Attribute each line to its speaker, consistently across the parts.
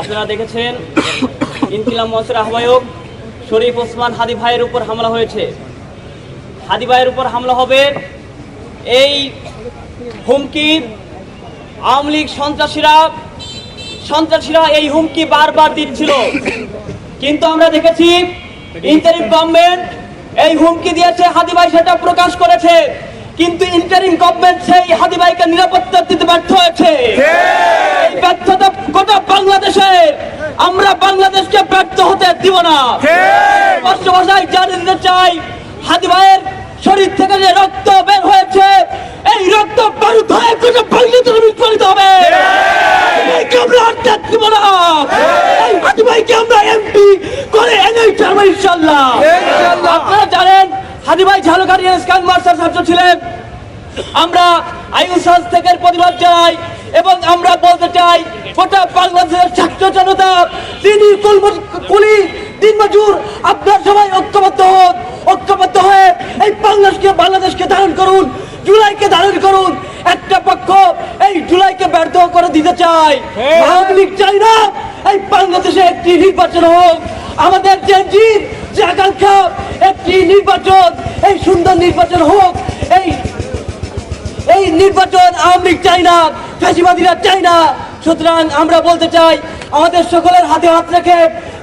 Speaker 1: আপনারা দেখেছেন ইনকিলাম মঞ্চের আহ্বায়ক শরীফ ওসমান হাদি ভাইয়ের উপর হামলা হয়েছে। হাদি ভাইয়ের উপর হামলা হবে এই হুমকি আওয়ামী লীগ সন্ত্রাসীরা সন্ত্রাসীরা এই হুমকি বারবার দিচ্ছিল। কিন্তু আমরা দেখেছি ইন্টারিম গভর্নমেন্ট এই হুমকি দিয়েছে হাদি ভাই সেটা প্রকাশ করেছে। কিন্তু ইন্টারিম গভর্নমেন্ট সেই হাদি ভাইকে নিরাপত্তা দিতে ব্যর্থ হয়েছে। ব্যর্থতা গোটা বাংলাদেশে আমরা বাংলাদেশকে ব্যর্থ হতে দিব না। স্পষ্ট ভাষায় জানিয়ে দিতে চাই হাদি ভাইয়ের শরীর থেকে যে রক্ত বের হয়েছে এই রক্ত বারুদ হয়ে গোটা বাংলাদেশে বিস্ফোরিত হবে। আমরা আটকে দিব না। এই হাদি ভাইকে আমরা এমপি করে এনে ছাড়বো ইনশাল্লাহ আপনারা জানেন হাদি ভাই ঝালকাঠি স্ক্যান মাস্টার ছাত্র ছিলেন। আমরা আয়ুষ থেকে প্রতিবাদ জানাই এবং আমরা বলতে চাই গোটা বাংলাদেশের ছাত্র জনতা তিনি দিন মজুর আপনার সবাই ঐক্যবদ্ধ হন ঐক্যবদ্ধ হয়ে এই বাংলাদেশকে বাংলাদেশকে ধারণ করুন জুলাইকে ধারণ করুন। একটা পক্ষ এই জুলাইকে ব্যর্থ করে দিতে চায়। আওয়ামী লীগ চাই না এই বাংলাদেশে একটি নির্বাচন হোক। আমাদের জিত যে আকাঙ্ক্ষা একটি নির্বাচন এই সুন্দর নির্বাচন হোক। এই এই নির্বাচন আওয়ামী লীগ চাই না ফ্যাসিবাদীরা চাই না। সুতরাং আমরা বলতে চাই আমাদের সকলের হাতে হাত রেখে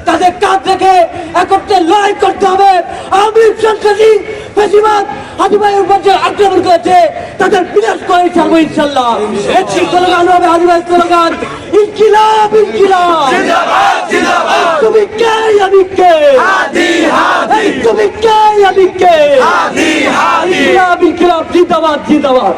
Speaker 1: তাদের কাঁধ রেখে একত্রে লড়াই করতে হবে। আওয়ামী লীগ সন্ত্রাসী ফ্যাসিবাদ হাজিবাইয়ের উপর আক্রমণ করেছে তাদের বিনাশ করে ছাড়বো ইনশাল্লাহ একটি স্লোগান হবে হাজিবাই স্লোগান ইনকিলাব ইনকিলাব। তুমি কে আমি কে? তুমি কে আমি কে? ইনকিলাব ইনকিলাব জিন্দাবাদ জিন্দাবাদ।